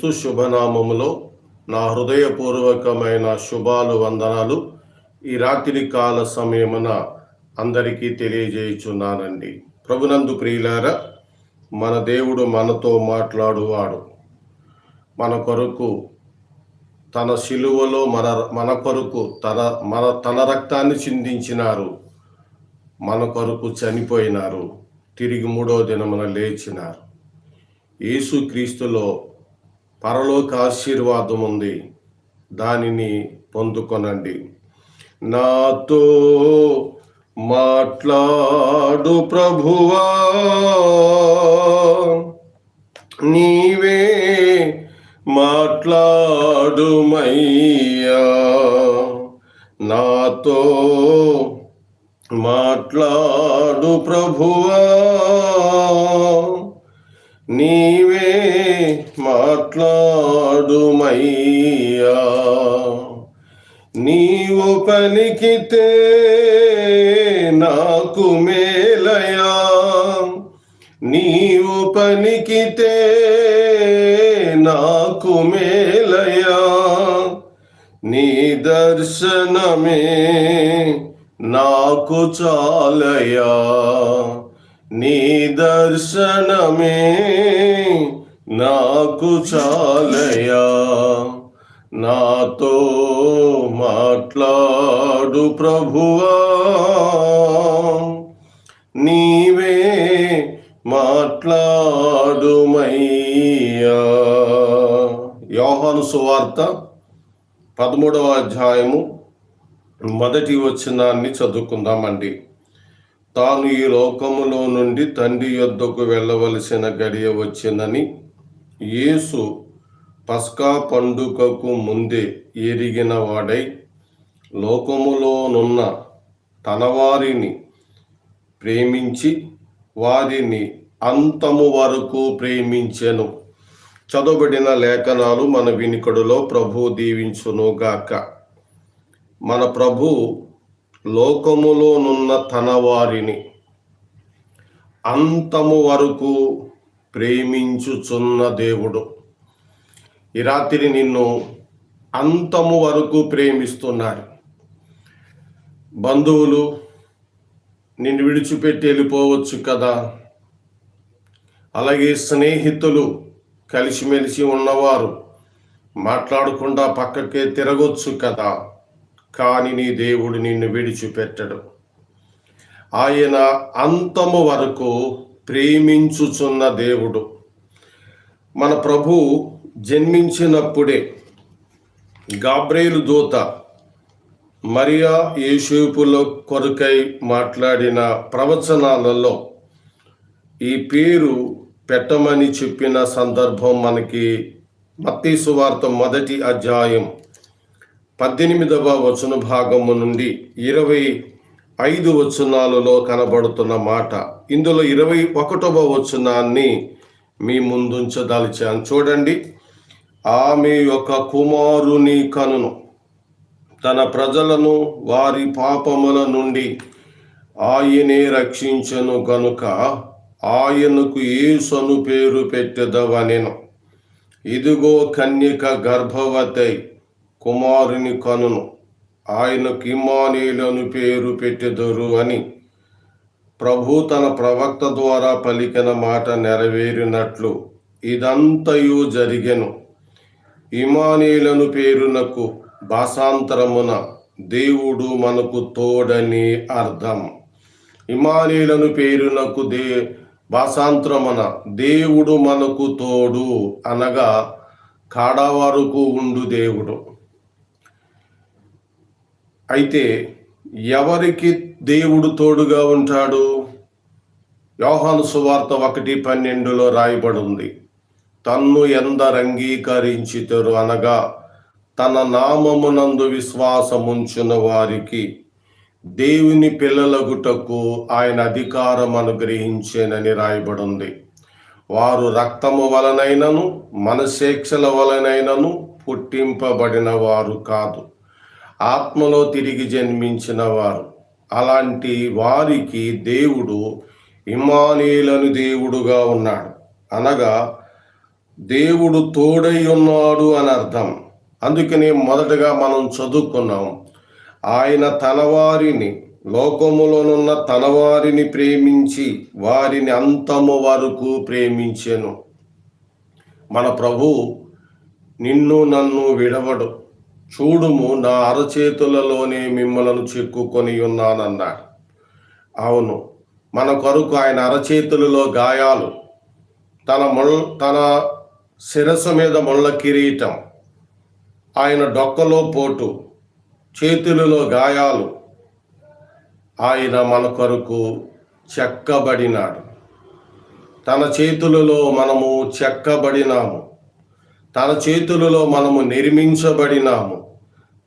క్రీస్తు శుభనామములో నా హృదయపూర్వకమైన శుభాలు వందనాలు ఈ రాత్రి కాల సమయమున అందరికీ తెలియజేయుచున్నానండి. ప్రభునందు ప్రియులారా మన దేవుడు మనతో మాట్లాడువాడు. మన కొరకు తన శిలువలో మన మన కొరకు తన మన తన రక్తాన్ని చిందించినారు. మన కొరకు చనిపోయినారు. తిరిగి మూడో దినమున లేచినారు. యేసుక్రీస్తులో పరలోక ఆశీర్వాదం ఉంది. దానిని పొందుకొనండి. నాతో మాట్లాడు ప్రభువా. నీవే మాట్లాడుమయ్యా. నాతో మాట్లాడు ప్రభువా. నీ మాట్లాడుమయ్యా. నీవు పనికితే నాకు మేలయా. నీవు పనికితే నాకు మేలయా. నీ దర్శనమే నాకు చాలయా. నీ దర్శనమే నాకు చాలయా నాతో మాట్లాడు ప్రభువా. నీవే మాట్లాడుమయ్యా. యోహాను సువార్త పదమూడవ అధ్యాయము మొదటి వచనాన్ని చదువుకుందామండి. తాను ఈ లోకములో నుండి తండ్రి యొద్దకు వెళ్ళవలసిన గడియ వచ్చిందని యేసు పస్కా పండుగకు ముందే ఎరిగిన వాడై లోకములోనున్న తన వారిని ప్రేమించి వారిని అంతము వరకు ప్రేమించెను. చదవబడిన లేఖనాలు మన వినికడులో ప్రభు దీవించునుగాక. మన ప్రభు లోకములోనున్న తన వారిని అంతము వరకు ప్రేమించుచున్న దేవుడు. ఈ రాత్రి నిన్ను అంతము వరకు ప్రేమిస్తున్నారు బంధువులు నిన్ను విడిచిపెట్టి వెళ్ళిపోవచ్చు కదా. అలాగే స్నేహితులు కలిసిమెలిసి ఉన్నవారు మాట్లాడకుండా పక్కకే తిరగొచ్చు కదా. కానీ నీ దేవుడు నిన్ను విడిచిపెట్టడు. ఆయన అంతము వరకు ప్రేమించుచున్న దేవుడు. మన ప్రభు జన్మించినప్పుడే గాబ్రేలు దూత మరియా యేషూపుల కొరకై మాట్లాడిన ప్రవచనాలలో ఈ పేరు పెట్టమని చెప్పిన సందర్భం మనకి మత్తీ సువార్త మొదటి అధ్యాయం పద్దెనిమిదవ వచన భాగము నుండి ఇరవై ఐదు వచనాలలో కనబడుతున్న మాట. ఇందులో ఇరవై ఒకటవ వచనాన్ని మీ ముందుంచదలిచాను. చూడండి. ఆమె యొక్క కుమారుని కనును. తన ప్రజలను వారి పాపముల నుండి ఆయనే రక్షించను గనుక ఆయనకు ఏసును పేరు పెట్టెదవనెను. ఇదిగో కన్యక గర్భవతై కుమారుని కనును. ఆయనకు ఇమానీలను పేరు పెట్టెదరు అని. ప్రభు తన ప్రవక్త ద్వారా పలికిన మాట నెరవేరినట్లు ఇదంతయు జరిగెను. ఇమానీలను పేరునకు భాషాంతరమున దేవుడు మనకు తోడని అర్థం. ఇమానీలను పేరునకు దే భాషాంతరమున దేవుడు మనకు తోడు అనగా కాడ వరకు ఉండు దేవుడు. అయితే ఎవరికి దేవుడు తోడుగా ఉంటాడు? యోహాను సువార్త ఒకటి పన్నెండులో రాయబడి ఉంది తన్ను ఎందరంగీకరించితరు అనగా తన నామమునందు విశ్వాసముంచిన వారికి దేవుని పిల్లలగుటకు ఆయన అధికారం అనుగ్రహించేనని రాయబడింది. వారు రక్తము వలనైనను మనశేక్షల వలనైనను పుట్టింపబడిన వారు కాదు. ఆత్మలో తిరిగి జన్మించిన వారు. అలాంటి వారికి దేవుడు ఇమానీలను దేవుడుగా ఉన్నాడు. అనగా దేవుడు తోడై ఉన్నాడు అని అర్థం అందుకనే మొదటగా మనం చదువుకున్నాం ఆయన తన వారిని లోకములోనున్న తన వారిని ప్రేమించి వారిని అంతము వరకు ప్రేమించెను. మన ప్రభు నిన్ను నన్ను విడవడు. చూడుము నా అరచేతులలోనే మిమ్మలను చెక్కుకొని ఉన్నానన్నాడు. అవును మన కొరకు ఆయన అరచేతులలో గాయాలు తన ముళ్ళ తన శిరస్సు మీద ముళ్ళ కిరీటం ఆయన డొక్కలో పోటు చేతులలో గాయాలు. ఆయన మన కొరకు చెక్కబడినాడు. తన చేతులలో మనము చెక్కబడినాము. తన చేతులలో మనము నిర్మించబడినాము.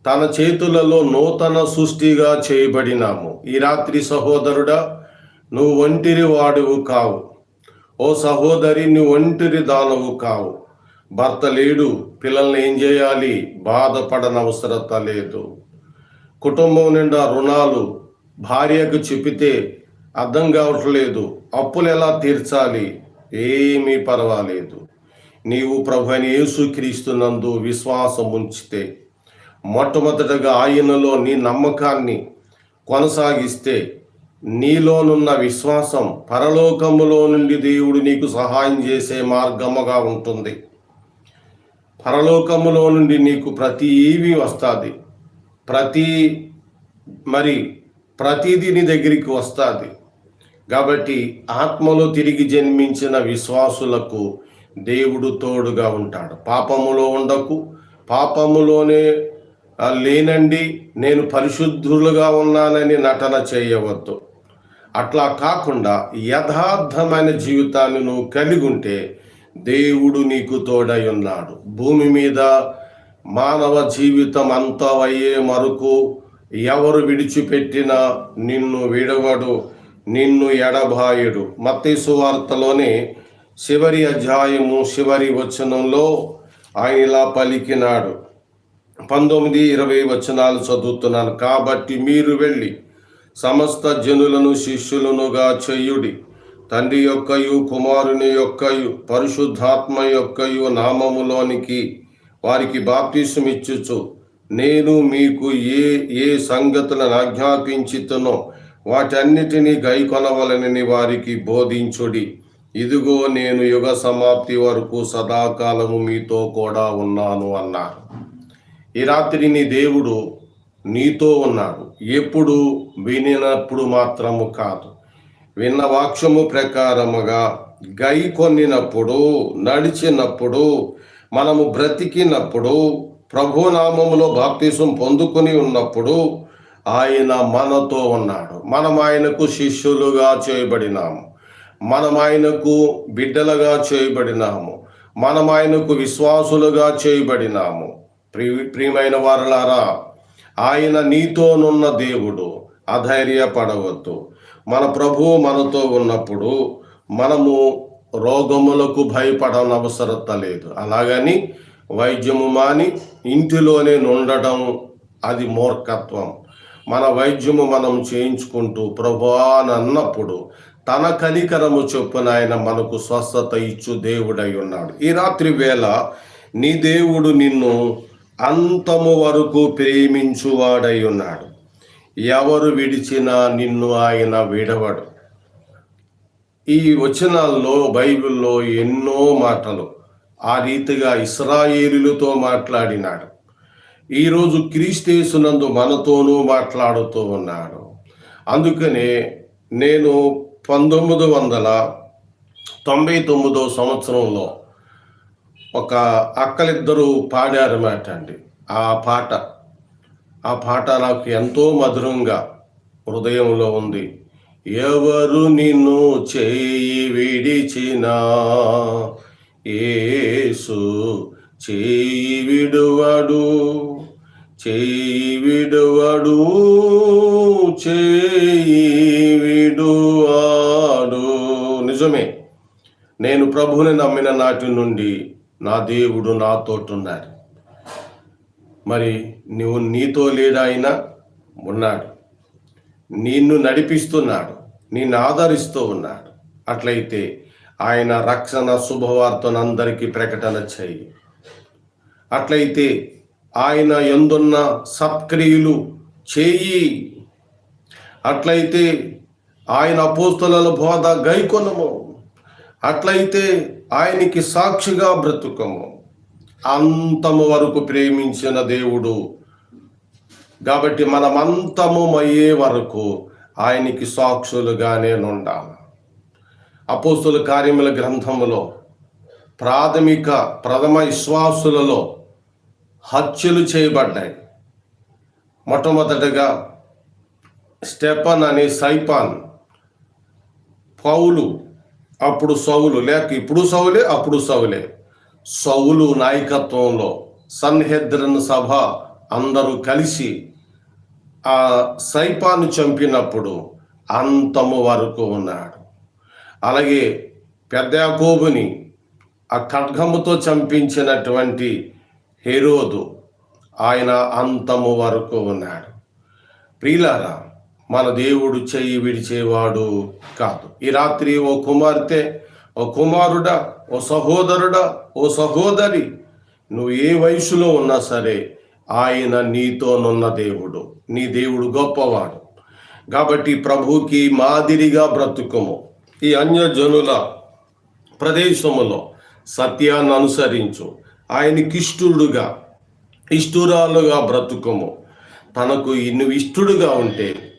తన చేతులలో నూతన సృష్టిగా చేయబడినాము. ఈ రాత్రి సహోదరుడా నువ్వు ఒంటిరి వాడువు కావు. ఓ సహోదరి నువ్వు ఒంటిరి దానవు కావు. భర్త లేడు పిల్లల్ని ఏం చేయాలి? బాధపడనవసరత లేదు. కుటుంబం నిండా రుణాలు భార్యకు చెప్పితే అర్థం కావట్లేదు. అప్పులు ఎలా తీర్చాలి? ఏమీ పర్వాలేదు. నీవు ప్రభుని యేసుక్రీస్తునందు విశ్వాసం ఉంచితే మొట్టమొదటగా ఆయనలో నీ నమ్మకాన్ని కొనసాగిస్తే నీలోనున్న విశ్వాసం పరలోకములో నుండి దేవుడు నీకు సహాయం చేసే మార్గముగా ఉంటుంది. పరలోకములో నుండి నీకు ప్రతి ఈవి వస్తుంది? ప్రతి మరి ప్రతిదీ నీ దగ్గరికి వస్తుంది. కాబట్టి ఆత్మలో తిరిగి జన్మించిన విశ్వాసులకు దేవుడు తోడుగా ఉంటాడు. పాపములో ఉండకు. పాపములోనే లేనండి నేను పరిశుద్ధులుగా ఉన్నానని నటన చేయవద్దు. అట్లా కాకుండా యథార్థమైన జీవితాన్ని నువ్వు కలిగి ఉంటే దేవుడు నీకు తోడై ఉన్నాడు భూమి మీద మానవ జీవితం అంతా అయ్యే మరకు ఎవరు విడిచిపెట్టినా నిన్ను విడవడు నిన్ను ఎడబాయుడు. మత్తీసు వార్తలోనే చివరి అధ్యాయము చివరి వచనంలో ఆయన ఇలా పలికినాడు. పంతొమ్మిది ఇరవై వచనాలు చదువుతున్నాను. కాబట్టి మీరు వెళ్ళి సమస్త జనులను శిష్యులనుగా చెయ్యుడి తండ్రి యొక్కయు కుమారుని యొక్కయు పరిశుద్ధాత్మ యొక్కయు నామములోనికి వారికి బాప్తిసమిచ్చుచు నేను మీకు ఏ ఏ సంగతులను ఆజ్ఞాపించుతునో వాటన్నిటినీ గైకొనవలనని వారికి బోధించుడి. ఇదిగో నేను యుగ సమాప్తి వరకు సదాకాలము మీతో కూడా ఉన్నాను అన్నారు. ఈ రాత్రి నీ దేవుడు నీతో ఉన్నాడు. ఎప్పుడు వినినప్పుడు మాత్రము కాదు. విన్న వాక్యము ప్రకారముగా గై కొన్నినప్పుడు నడిచినప్పుడు మనము బ్రతికినప్పుడు ప్రభునామములో బాప్తిసం పొందుకుని ఉన్నప్పుడు ఆయన మనతో ఉన్నాడు. మనం ఆయనకు శిష్యులుగా చేయబడినాము. మనం ఆయనకు బిడ్డలుగా చేయబడినాము. మనం ఆయనకు విశ్వాసులుగా చేయబడినాము. ప్రి ప్రియమైన వారలారా ఆయన నీతోనున్న దేవుడు అధైర్యపడవద్దు. మన ప్రభువు మనతో ఉన్నప్పుడు మనము రోగములకు భయపడనవసరత లేదు అలాగని వైద్యము మాని ఇంటిలోనే నుండటం అది మూర్ఖత్వం. మన వైద్యము మనం చేయించుకుంటూ ప్రభు అని అన్నప్పుడు తన కనికరము చొప్పున ఆయన మనకు స్వస్థత ఇచ్చు దేవుడై ఉన్నాడు. ఈ రాత్రి వేళ నీ దేవుడు నిన్ను అంతము వరకు ప్రేమించువాడై ఉన్నాడు. ఎవరు విడిచినా నిన్ను ఆయన విడవడు. ఈ వచనాల్లో బైబిల్లో ఎన్నో మాటలు ఆ రీతిగా ఇస్రాయేలులతో మాట్లాడినాడు. ఈరోజు క్రీస్తేసునందు మనతోనూ మాట్లాడుతూ ఉన్నాడు. అందుకనే నేను పంతొమ్మిది వందల తొంభై తొమ్మిదో సంవత్సరంలో ఒక అక్కలిద్దరూ పాడారన్నమాట అండి. ఆ పాట ఆ పాట నాకు ఎంతో మధురంగా హృదయంలో ఉంది. ఎవరు నిన్ను చేయి విడిచినా ఏసు చేయి విడువడు చేయి విడువడు చేయి ప్రభువుని ప్రభుని నమ్మిన నాటి నుండి నా దేవుడు నాతోటున్నాడు మరి నువ్వు నీతో లేడాయినా ఉన్నాడు. నిన్ను నడిపిస్తున్నాడు. నిన్ను ఆదరిస్తూ ఉన్నాడు. అట్లయితే ఆయన రక్షణ శుభవార్తను అందరికీ ప్రకటన చేయి. అట్లయితే ఆయన ఎందున్న సత్క్రియలు చేయి. అట్లయితే ఆయన అపోస్తుల బోధ గైకొనము. అట్లయితే ఆయనకి సాక్షిగా బ్రతుకము. అంతము వరకు ప్రేమించిన దేవుడు. కాబట్టి మనమంతము అయ్యే వరకు ఆయనకి సాక్షులుగానే ఉండాలి అపోస్తుల కార్యముల గ్రంథములో ప్రాథమిక ప్రథమ విశ్వాసులలో హత్యలు చేయబడ్డాయి. మొట్టమొదటగా స్టెపన్ అనే సైపాన్ పౌలు అప్పుడు సౌలు లేక ఇప్పుడు సౌలే అప్పుడు సౌలే. సౌలు నాయకత్వంలో సన్హెద్రన్ సభ అందరూ కలిసి ఆ సైపాను చంపినప్పుడు అంతము వరకు ఉన్నాడు. అలాగే పెద్ద యాకోబుని ఆ ఖడ్గముతో చంపించినటువంటి హెరోదు ఆయన అంతము వరకు ఉన్నాడు. ప్రియులారా మన దేవుడు చెయ్యి విడిచేవాడు కాదు. ఈ రాత్రి ఓ కుమార్తె ఓ కుమారుడా ఓ సహోదరుడా ఓ సహోదరి నువ్వు ఏ వయసులో ఉన్నా సరే ఆయన నీతోనున్న దేవుడు. నీ దేవుడు గొప్పవాడు. కాబట్టి ప్రభుకి మాదిరిగా బ్రతుకము. ఈ అన్యజనుల ప్రదేశములో సత్యాన్ని అనుసరించు. ఆయనకిష్టుడుగా ఇష్టురాలుగా బ్రతుకము. తనకు నువ్వు ఇష్టుడుగా ఉంటే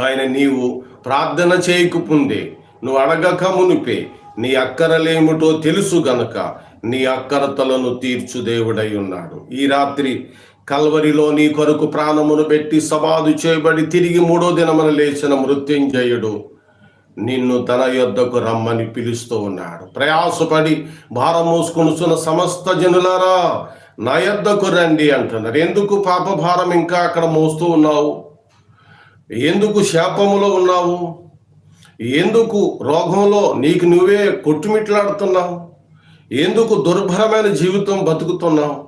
ఆయన నీవు ప్రార్థన చేయకుపుందే. నువ్వు అడగక మునిపే. నీ అక్కరలేమిటో తెలుసు గనక నీ అక్కరతలను తీర్చు దేవుడై ఉన్నాడు. ఈ రాత్రి కల్వరిలో నీ కొరకు ప్రాణమును పెట్టి సమాధి చేయబడి తిరిగి మూడో దినమున లేచిన మృత్యుంజయుడు నిన్ను తన యొద్దకు రమ్మని పిలుస్తూ ఉన్నాడు. ప్రయాసపడి భారం మోసుకొనుచున్న సమస్త జనులారా నా యొద్దకు రండి అంటున్నారు. ఎందుకు పాప భారం ఇంకా అక్కడ మోస్తూ ఉన్నావు? ఎందుకు శాపములో ఉన్నావు? ఎందుకు రోగంలో నీకు నువ్వే కొట్టుమిట్లాడుతున్నావు? ఎందుకు దుర్భరమైన జీవితం బతుకుతున్నావు?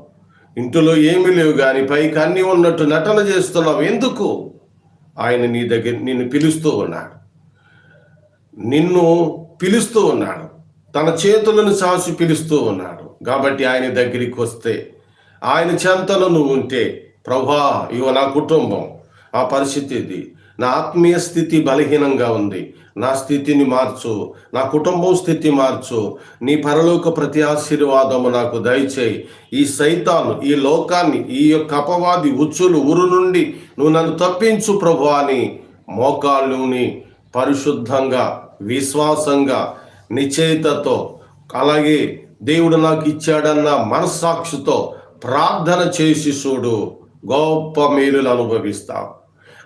ఇంటిలో ఏమీ లేవు కానీ పైకి అన్నీ ఉన్నట్టు నటన చేస్తున్నావు. ఎందుకు? ఆయన నీ దగ్గర నిన్ను పిలుస్తూ ఉన్నాడు. నిన్ను పిలుస్తూ ఉన్నాడు. తన చేతులను చాచి పిలుస్తూ ఉన్నాడు. కాబట్టి ఆయన దగ్గరికి వస్తే ఆయన చెంతలో నువ్వు ఉంటే ప్రభా ఇవ నా కుటుంబం ఆ పరిస్థితి ఇది నా ఆత్మీయ స్థితి బలహీనంగా ఉంది. నా స్థితిని మార్చు. నా కుటుంబం స్థితి మార్చు. నీ పరలోక ప్రతి ఆశీర్వాదము నాకు దయచేయి. ఈ సైతాను ఈ లోకాన్ని ఈ యొక్క అపవాది ఉచ్చులు ఉరు నుండి నువ్వు నన్ను తప్పించు ప్రభు అని మోకాళ్ళుని పరిశుద్ధంగా విశ్వాసంగా నిశ్చయితతో అలాగే దేవుడు నాకు ఇచ్చాడన్న మనస్సాక్షితో ప్రార్థన చేసి చూడు. గొప్ప మేలులు అనుభవిస్తావు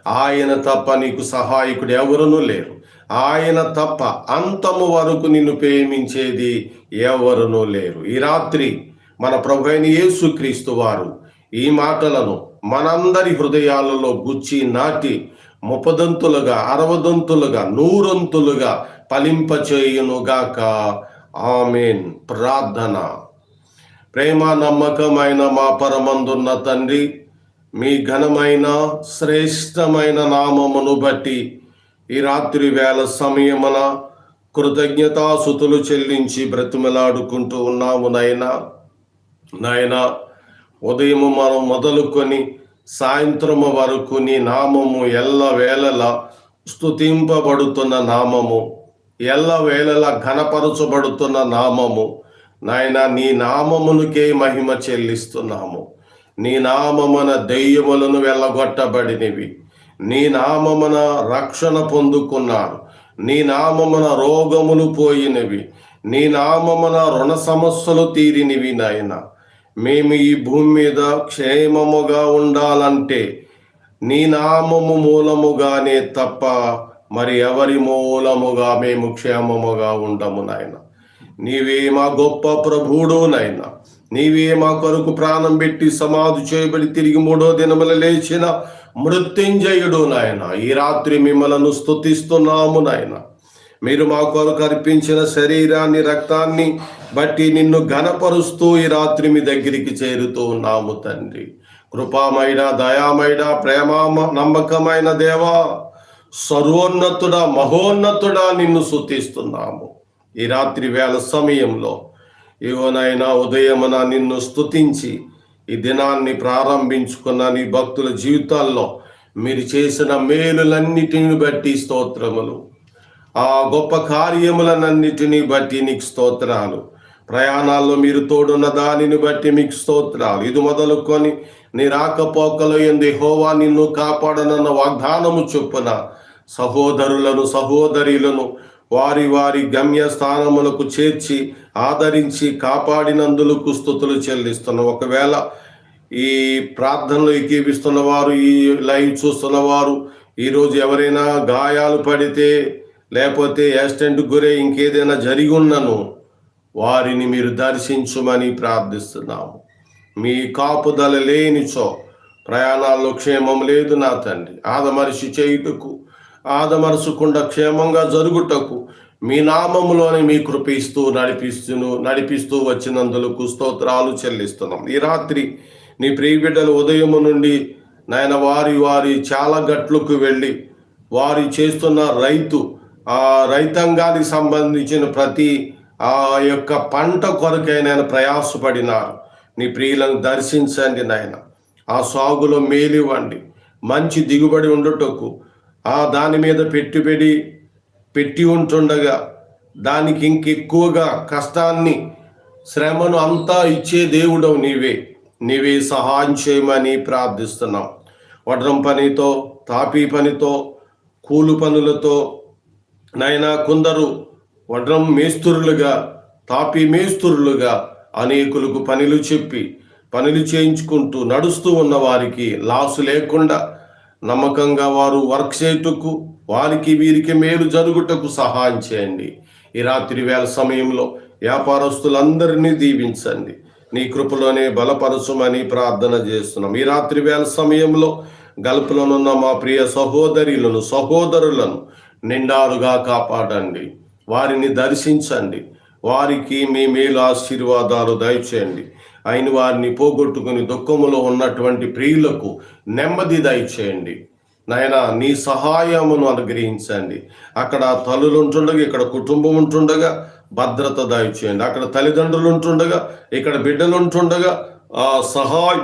ఆయన తప్ప నీకు సహాయకుడు ఎవరునూ లేరు. ఆయన తప్ప అంతము వరకు నిన్ను ప్రేమించేది ఎవరునూ లేరు. ఈ రాత్రి మన ప్రభు అయిన యేసుక్రీస్తు వారు ఈ మాటలను మనందరి హృదయాలలో గుచ్చి నాటి ముపదంతులుగా అరవదంతులుగా నూరంతులుగా ఫలింపచేయునుగాక. ఆమెన్. ప్రార్థన. ప్రేమ నమ్మకమైన మా పరమందున్న తండ్రి మీ ఘనమైన శ్రేష్టమైన నామమును బట్టి ఈ రాత్రి వేళ సమయమున కృతజ్ఞతాసుతులు చెల్లించి బ్రతిమలాడుకుంటూ ఉన్నాము నాయనా. నాయనా ఉదయము మనం మొదలుకొని సాయంత్రము వరకు నీ నామము ఎల్ల వేళల స్తుతింపబడుతున్న నామము ఎల్ల వేళల ఘనపరచబడుతున్న నామము. నాయన నీ నామమునికే మహిమ చెల్లిస్తున్నాము. నీ నామమున దెయ్యములను వెళ్ళగొట్టబడినవి. నీ నామమున రక్షణ పొందుకున్నారు. నీ నామమున రోగములు పోయినవి. నీ నామమున రుణ సమస్యలు తీరినవి నాయన. మేము ఈ భూమి మీద క్షేమముగా ఉండాలంటే నీ నామము మూలముగానే తప్ప మరి ఎవరి మూలముగా మేము క్షేమముగా ఉండము నాయన. నీవే మా గొప్ప ప్రభుడు నాయన. నీవే మా కొరకు ప్రాణం పెట్టి సమాధి చేయబడి తిరిగి మూడో దినముల లేచిన మృత్యుంజయుడు నాయన. ఈ రాత్రి మిమ్మలను స్థుతిస్తున్నాము నాయన. మీరు మా కొరకు అర్పించిన శరీరాన్ని రక్తాన్ని బట్టి నిన్ను ఘనపరుస్తూ ఈ రాత్రి మీ దగ్గరికి చేరుతూ ఉన్నాము తండ్రి. కృపామైన దయామైన ప్రేమ నమ్మకమైన దేవా సర్వోన్నతుడా మహోన్నతుడా నిన్ను సుతిస్తున్నాము ఈ రాత్రి వేళ సమయంలో ఇవనైనా ఉదయమున నిన్ను స్తుతించి ఈ దినాన్ని ప్రారంభించుకున్న నీ భక్తుల జీవితాల్లో మీరు చేసిన మేలులన్నిటిని బట్టి స్తోత్రములు. ఆ గొప్ప కార్యములనన్నిటిని బట్టి నీకు స్తోత్రాలు. ప్రయాణాల్లో మీరు తోడున్న దానిని బట్టి మీకు స్తోత్రాలు. ఇది మొదలుకొని నీ రాకపోకలు ఎందు హోవా నిన్ను కాపాడనన్న వాగ్దానము చొప్పున సహోదరులను సహోదరులను వారి వారి గమ్య స్థానములకు చేర్చి ఆదరించి కాపాడినందులకు స్థుతులు చెల్లిస్తున్నాం ఒకవేళ ఈ ప్రార్థనలు ఏకీపిస్తున్న వారు ఈ లైవ్ చూస్తున్న వారు ఈరోజు ఎవరైనా గాయాలు పడితే లేకపోతే యాక్సిడెంట్ గురే ఇంకేదైనా జరిగి ఉన్నను వారిని మీరు దర్శించుమని ప్రార్థిస్తున్నాము. మీ కాపుదల లేనిచో ప్రయాణాల్లో క్షేమం లేదు నా తండ్రి. ఆదమరిషి చేయుటకు ఆదమరచకుండా క్షేమంగా జరుగుటకు మీ నామములోనే మీ కృపిస్తూ నడిపిస్తూను నడిపిస్తూ వచ్చినందులకు స్తోత్రాలు చెల్లిస్తున్నాం. ఈ రాత్రి నీ ప్రియ బిడ్డలు ఉదయము నుండి నాయన వారి వారి చాలా గట్లకు వెళ్ళి వారి చేస్తున్న రైతు ఆ రైతాంగానికి సంబంధించిన ప్రతి ఆ యొక్క పంట కొరకై నేను ప్రయాసపడినారు నీ ప్రియులను దర్శించండి నాయన. ఆ సాగులో మేలివ్వండి. మంచి దిగుబడి ఉండుటకు ఆ దాని మీద పెట్టుబడి పెట్టి ఉంటుండగా దానికి ఇంకెక్కువగా కష్టాన్ని శ్రమను అంతా ఇచ్చే దేవుడవు నీవే. నీవే సహాయం చేయమని ప్రార్థిస్తున్నాం. వడ్రం పనితో తాపీ పనితో కూలు పనులతో నైనా కొందరు వడ్రం మేస్తురులుగా తాపీ మేస్తురులుగా అనేకులకు పనులు చెప్పి పనులు చేయించుకుంటూ నడుస్తూ ఉన్న వారికి లాసు లేకుండా నమ్మకంగా వారు వర్క్ చేయుటకు వారికి వీరికి మేలు జరుగుటకు సహాయం చేయండి. ఈ రాత్రి వేళ సమయంలో వ్యాపారస్తులందరినీ దీవించండి. నీ కృపలోనే బలపరచుమని ప్రార్థన చేస్తున్నాం. ఈ రాత్రి వేళ సమయంలో గల్పులోనున్న మా ప్రియ సహోదరులను సహోదరులను నిండారుగా కాపాడండి. వారిని దర్శించండి. వారికి మీ మేలు ఆశీర్వాదాలు దయచేయండి. ఆయన వారిని పోగొట్టుకుని దుఃఖములో ఉన్నటువంటి ప్రియులకు నెమ్మది దయచేయండి. నాయన నీ సహాయమును అనుగ్రహించండి. అక్కడ తల్లులు ఉంటుండగా ఇక్కడ కుటుంబం ఉంటుండగా భద్రత దయచేయండి. అక్కడ తల్లిదండ్రులు ఉంటుండగా ఇక్కడ బిడ్డలు ఉంటుండగా ఆ సహాయ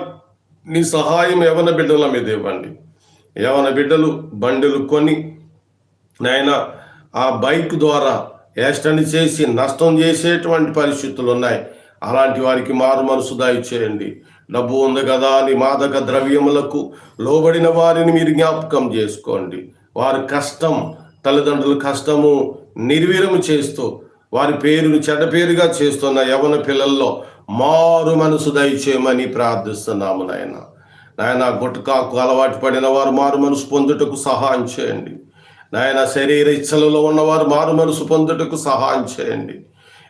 నీ సహాయం యవన బిడ్డల మీద ఇవ్వండి. యవన బిడ్డలు బండిలు కొని నాయన ఆ బైక్ ద్వారా యాక్సిడెంట్ చేసి నష్టం చేసేటువంటి పరిస్థితులు ఉన్నాయి అలాంటి వారికి మారు మనసు దయచేయండి డబ్బు ఉంది కదా అని మాదక ద్రవ్యములకు లోబడిన వారిని మీరు జ్ఞాపకం చేసుకోండి. వారి కష్టం తల్లిదండ్రుల కష్టము నిర్వీరము చేస్తూ వారి పేరును చెడ్డ పేరుగా చేస్తున్న యవన పిల్లల్లో మారు మనసు దయచేయమని ప్రార్థిస్తున్నాము నాయన. నాయన గుట్కాకు అలవాటు పడిన వారు మారు మనసు పొందుటకు సహాయం చేయండి. నాయన శరీర ఇచ్చలలో ఉన్నవారు మారు మనసు పొందుటకు సహాయం చేయండి.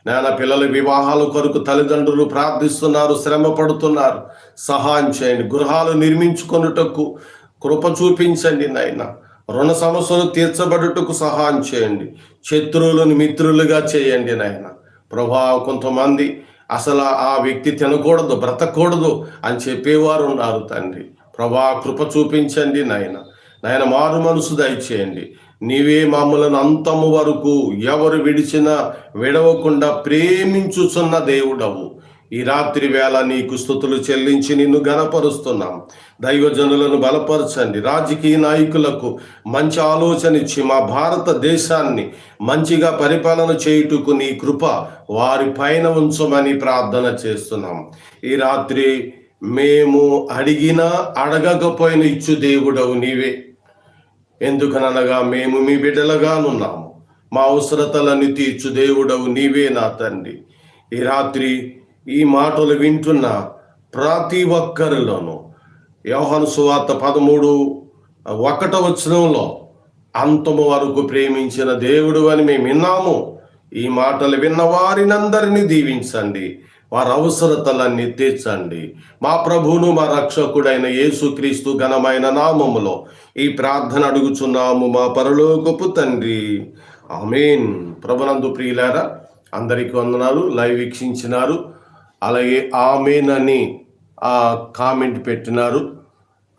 నాయన పిల్లల వివాహాల కొరకు తల్లిదండ్రులు ప్రార్థిస్తున్నారు శ్రమ పడుతున్నారు సహాయం చేయండి. గృహాలు నిర్మించుకొనుటకు కృప చూపించండి నాయన. రుణ సమస్యలు తీర్చబడుటకు సహాయం చేయండి. శత్రువులను మిత్రులుగా చేయండి నాయన. ప్రభా కొంతమంది అసలు ఆ వ్యక్తి తినకూడదు బ్రతకూడదు అని చెప్పేవారు ఉన్నారు తండ్రి. ప్రభా కృప చూపించండి నాయన. నాయన మారు మనసు దయచేయండి. నీవే మమ్మలను అంతము వరకు ఎవరు విడిచినా విడవకుండా ప్రేమించుచున్న దేవుడవు. ఈ రాత్రి వేళ నీకు స్థుతులు చెల్లించి నిన్ను గనపరుస్తున్నాం. దైవజనులను బలపరచండి. రాజకీయ నాయకులకు మంచి ఆలోచన ఇచ్చి మా భారతదేశాన్ని మంచిగా పరిపాలన చేయుటకు నీ కృప వారి పైన ఉంచమని ప్రార్థన చేస్తున్నాం. ఈ రాత్రి మేము అడిగినా అడగకపోయిన ఇచ్చు దేవుడవు నీవే. ఎందుకనగా మేము మీ బిడ్డలుగానున్నాము. మా అవసరతలను తీర్చు దేవుడవు నీవే నా తండ్రి. ఈ రాత్రి ఈ మాటలు వింటున్న ప్రతి ఒక్కరిలోనూ యోహాను సువార్త పదమూడు ఒకట వచనంలో అంతము వరకు ప్రేమించిన దేవుడు అని మేము విన్నాము. ఈ మాటలు విన్న వారినందరినీ దీవించండి. వారి అవసరతలన్నీ తీర్చండి. మా ప్రభువును మా రక్షకుడైన యేసుక్రీస్తు ఘనమైన నామములో ఈ ప్రార్థన అడుగుచున్నాము మా పరలోకపు తండ్రి. ఆమెన్. ప్రభునందు ప్రియులారా అందరికీ వందనాలు. లైవ్ వీక్షించినారు. అలాగే ఆమెన్ అని ఆ కామెంట్ పెట్టినారు.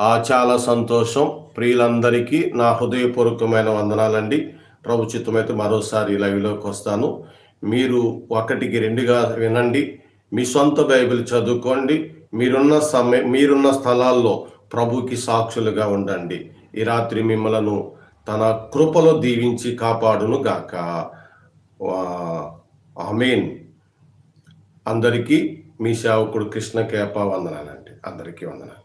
ఆ చాలా సంతోషం. ప్రియులందరికీ నా హృదయపూర్వకమైన వందనాలండి. ప్రభుచితమైతే మరోసారి లైవ్లోకి వస్తాను. మీరు ఒకటికి రెండుగా వినండి. మీ సొంత బైబిల్ చదువుకోండి. మీరున్న సమయ మీరున్న స్థలాల్లో ప్రభుకి సాక్షులుగా ఉండండి. ఈ రాత్రి మిమ్మలను తన కృపలో దీవించి కాపాడును గాక. ఆమెన్. అందరికీ మీ సేవకుడు కృష్ణ కేప వందనాలండి. అందరికీ వందనాలు.